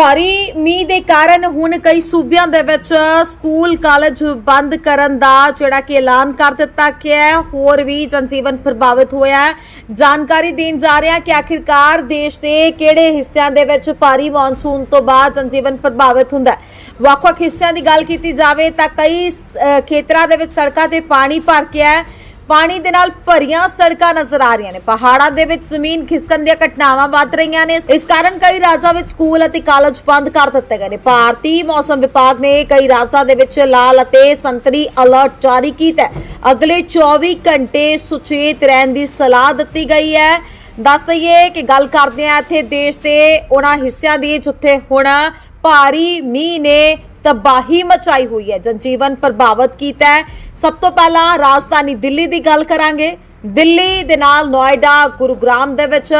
ਭਾਰੀ ਮੀਂਹ ਦੇ ਕਾਰਨ ਹੁਣ ਕਈ ਸੂਬਿਆਂ ਦੇ ਵਿੱਚ ਸਕੂਲ, ਕਾਲਜ ਬੰਦ ਕਰਨ ਦਾ ਜਿਹੜਾ ਕਿ ਐਲਾਨ ਕਰ ਦਿੱਤਾ ਗਿਆ ਹੈ। ਹੋਰ ਵੀ ਜਨਜੀਵਨ ਪ੍ਰਭਾਵਿਤ ਹੋਇਆ ਹੈ। ਜਾਣਕਾਰੀ ਦੇਣ ਜਾ ਰਿਹਾ ਕਿ ਆਖਿਰਕਾਰ ਦੇਸ਼ ਦੇ ਕਿਹੜੇ ਹਿੱਸਿਆਂ ਦੇ ਵਿੱਚ ਭਾਰੀ ਮੌਨਸੂਨ ਤੋਂ ਬਾਅਦ ਜਨਜੀਵਨ ਪ੍ਰਭਾਵਿਤ ਹੁੰਦਾ ਹੈ? ਵੱਖ-ਵੱਖ ਹਿੱਸਿਆਂ ਦੀ ਗੱਲ ਕੀਤੀ ਜਾਵੇ ਤਾਂ ਕਈ ਖੇਤਰਾਂ ਦੇ ਵਿੱਚ ਸੜਕਾਂ ਤੇ ਪਾਣੀ ਭਰ ਗਿਆ ਹੈ। ਪਾਣੀ ਦੇ ਨਾਲ ਭਰੀਆਂ ਸੜਕਾਂ ਨਜ਼ਰ ਆ ਰਹੀਆਂ ਨੇ। ਪਹਾੜਾਂ ਦੇ ਵਿੱਚ ਜ਼ਮੀਨ ਖਿਸਕਣ ਦੀਆਂ ਘਟਨਾਵਾਂ ਵੱਧ ਰਹੀਆਂ ਨੇ। ਇਸ ਕਾਰਨ ਕਈ ਰਾਜਾਂ ਵਿੱਚ ਸਕੂਲ ਅਤੇ ਕਾਲਜ ਬੰਦ ਕਰ ਦਿੱਤੇ ਗਏ ਨੇ। ਭਾਰਤੀ ਮੌਸਮ ਵਿਭਾਗ ਨੇ ਕਈ ਰਾਜਾਂ ਦੇ ਵਿੱਚ ਲਾਲ ਅਤੇ ਸੰਤਰੀ ਅਲਰਟ ਜਾਰੀ ਕੀਤਾ ਅਗਲੇ 24 ਘੰਟੇ ਸੁਚੇਤ ਰਹਿਣ ਦੀ ਸਲਾਹ ਦਿੱਤੀ ਗਈ ਹੈ। ਦੱਸ ਦਈਏ ਕਿ ਗੱਲ ਕਰਦੇ ਆ ਇੱਥੇ ਦੇਸ਼ ਦੇ ਉਹਨਾਂ ਹਿੱਸਿਆਂ ਦੀ, ਜਿੱਥੇ ਹੁਣ ਭਾਰੀ ਮੀਂਹ ਨੇ ਤਬਾਹੀ ਮਚਾਈ ਹੋਈ ਹੈ। ਜਨਜੀਵਨ ਪ੍ਰਭਾਵਿਤ ਕੀਤਾ ਹੈ। ਸਭ ਤੋਂ ਪਹਿਲਾਂ ਰਾਜਧਾਨੀ ਦਿੱਲੀ ਦੀ ਗੱਲ ਕਰਾਂਗੇ। ਦਿੱਲੀ ਦੇ ਨਾਲ ਨੋਇਡਾ, ਗੁਰੂਗ੍ਰਾਮ ਦੇ ਵਿੱਚ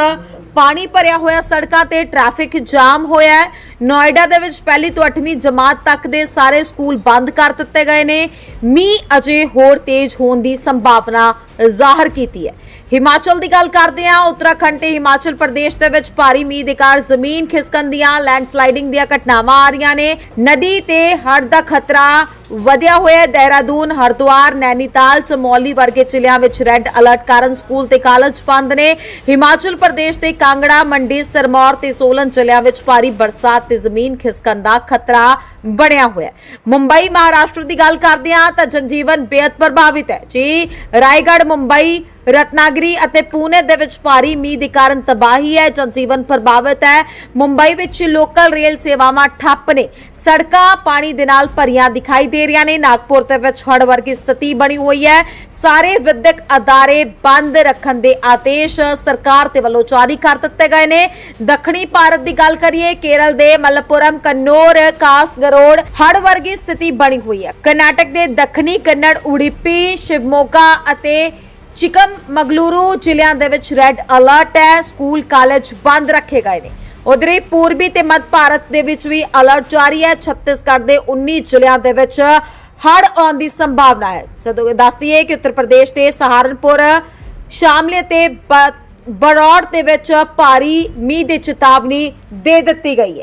ਪਾਣੀ ਭਰਿਆ ਹੋਇਆ ਸੜਕਾਂ ਤੇ ਟ੍ਰੈਫਿਕ ਜਾਮ ਹੋਇਆ ਹੈ। ਨੋਇਡਾ ਦੇ ਵਿੱਚ ਪਹਿਲੀ ਤੋਂ 8ਵੀਂ ਜਮਾਤ ਤੱਕ ਦੇ ਸਾਰੇ ਸਕੂਲ ਬੰਦ ਕਰ ਦਿੱਤੇ ਗਏ ਨੇ। ਮੀਂਹ ਅਜੇ ਹੋਰ ਤੇਜ਼ ਹੋਣ ਦੀ ਸੰਭਾਵਨਾ ਜ਼ਾਹਰ ਕੀਤੀ ਹੈ। ਹਿਮਾਚਲ ਦੀ ਗੱਲ ਕਰਦੇ ਹਾਂ, ਉੱਤਰਾਖੰਡ ਤੇ ਹਿਮਾਚਲ ਪ੍ਰਦੇਸ਼ ਦੇ ਵਿੱਚ ਭਾਰੀ ਮੀਂਹ ਦੇ ਕਾਰਨ ਜ਼ਮੀਨ ਖਿਸਕਣ ਦੀਆਂ ਲੈਂਡਸਲਾਈਡਿੰਗ ਦੀਆਂ ਘਟਨਾਵਾਂ ਆ ਰਹੀਆਂ ਨੇ। ਨਦੀ ਤੇ ਹੜ੍ਹ ਦਾ ਖਤਰਾ ਵਧਿਆ ਹੋਇਆ ਹੈ। ਦੇਹਰਾਦੂਨ, ਹਰਿਦੁਆਰ, ਨੈਨੀਤਾਲ, ਚਮੌਲੀ ਵਰਗੇ ਜ਼ਿਲ੍ਹਿਆਂ ਵਿੱਚ ਰੈੱਡ ਅਲਰਟ ਕਾਰਨ ਸਕੂਲ ਤੇ ਕਾਲਜ ਬੰਦ ਨੇ। ਹਿਮਾਚਲ ਪ੍ਰਦੇਸ਼ ਦੇ ਕਾਂਗੜਾ, ਮੰਡੀ, ਸਰਮੌਰ ਤੇ ਸੋਲਨ ਜ਼ਿਲ੍ਹਿਆਂ ਵਿੱਚ ਭਾਰੀ ਬਰਸਾਤ ਤੇ ਜ਼ਮੀਨ ਖਿਸਕਣ ਦਾ ਖਤਰਾ ਬਣਿਆ ਹੋਇਆ ਮੁੰਬਈ, ਮਹਾਰਾਸ਼ਟਰ ਦੀ ਗੱਲ ਕਰਦੇ ਹਾਂ ਤਾਂ ਜਨਜੀਵਨ ਬੇਹੱਦ ਪ੍ਰਭਾਵਿਤ ਹੈ। ਜੀ, ਰਾਏਗੜ੍ਹ ਮੁੰਬਈ ਰਤਨਾਗਰੀ ਅਤੇ ਪੂਨੇ ਦੇ ਵਿੱਚ ਭਾਰੀ ਮੀਂਹ ਦੇ ਕਾਰਨ ਤਬਾਹੀ ਹੈ ਜਨਜੀਵਨ ਪ੍ਰਭਾਵਿਤ ਹੈ। ਮੁੰਬਈ ਵਿੱਚ ਲੋਕਲ ਰੇਲ ਸੇਵਾਵਾਂ ਠੱਪ ਨੇ। ਸੜਕਾਂ ਪਾਣੀ ਦੇ ਨਾਲ ਭਰੀਆਂ ਦਿਖਾਈ ਦੇ ਰਹੀਆਂ ਨੇ। ਨਾਗਪੁਰ ਦੇ ਵਿੱਚ ਹੜ੍ਹ ਵਰਗੀ ਸਥਿਤੀ ਬਣੀ ਹੋਈ ਹੈ। ਸਾਰੇ ਵਿਦਿਅਕ ਅਦਾਰੇ ਬੰਦ ਰੱਖਣ ਦੇ ਆਦੇਸ਼ ਸਰਕਾਰ ਦੇ ਵੱਲੋਂ ਜਾਰੀ ਕਰ ਦਿੱਤੇ ਗਏ ਨੇ। ਦੱਖਣੀ ਭਾਰਤ ਦੀ ਗੱਲ ਕਰੀਏ, ਕੇਰਲ ਦੇ ਮਲਪੁਰਮ, ਕੰਨੌਰ ਕਾਸਗਰੋੜ ਹੜ ਵਰਗੀ ਸਥਿਤੀ ਬਣੀ ਹੋਈ ਹੈ। ਕਰਨਾਟਕ ਦੇ ਦੱਖਣੀ ਕੰਨੜ, ਉਡੀਪੀ, ਸ਼ਿਵਮੋਗਾ ਅਤੇ ਚਿਕਮ ਮਗਲੂਰੂ ਜ਼ਿਲ੍ਹਿਆਂ ਦੇ ਵਿੱਚ ਰੈੱਡ ਅਲਰਟ ਹੈ, ਸਕੂਲ, ਕਾਲਜ ਬੰਦ ਰੱਖੇ ਗਏ ਨੇ। ਉਧਰ ਹੀ ਪੂਰਬੀ ਤੇ ਮੱਧ ਭਾਰਤ ਦੇ ਵਿੱਚ ਵੀ ਅਲਰਟ ਜਾਰੀ ਹੈ। ਛੱਤੀਸਗੜ੍ਹ ਦੇ 19 ਜ਼ਿਲ੍ਹਿਆਂ ਦੇ ਵਿੱਚ ਹੜ੍ਹ ਆਉਣ ਦੀ ਸੰਭਾਵਨਾ ਹੈ। ਜਦੋਂ ਇਹ ਦੱਸਦੀ ਹੈ ਕਿ ਉੱਤਰ ਪ੍ਰਦੇਸ਼ ਦੇ ਸਹਾਰਨਪੁਰ, ਸ਼ਾਮਲੇ ਤੇ ਬ- ਬਰੌੜ ਦੇ ਵਿੱਚ ਭਾਰੀ ਮੀਂਹ ਦੀ ਚੇਤਾਵਨੀ ਦੇ ਦਿੱਤੀ ਗਈ ਹੈ।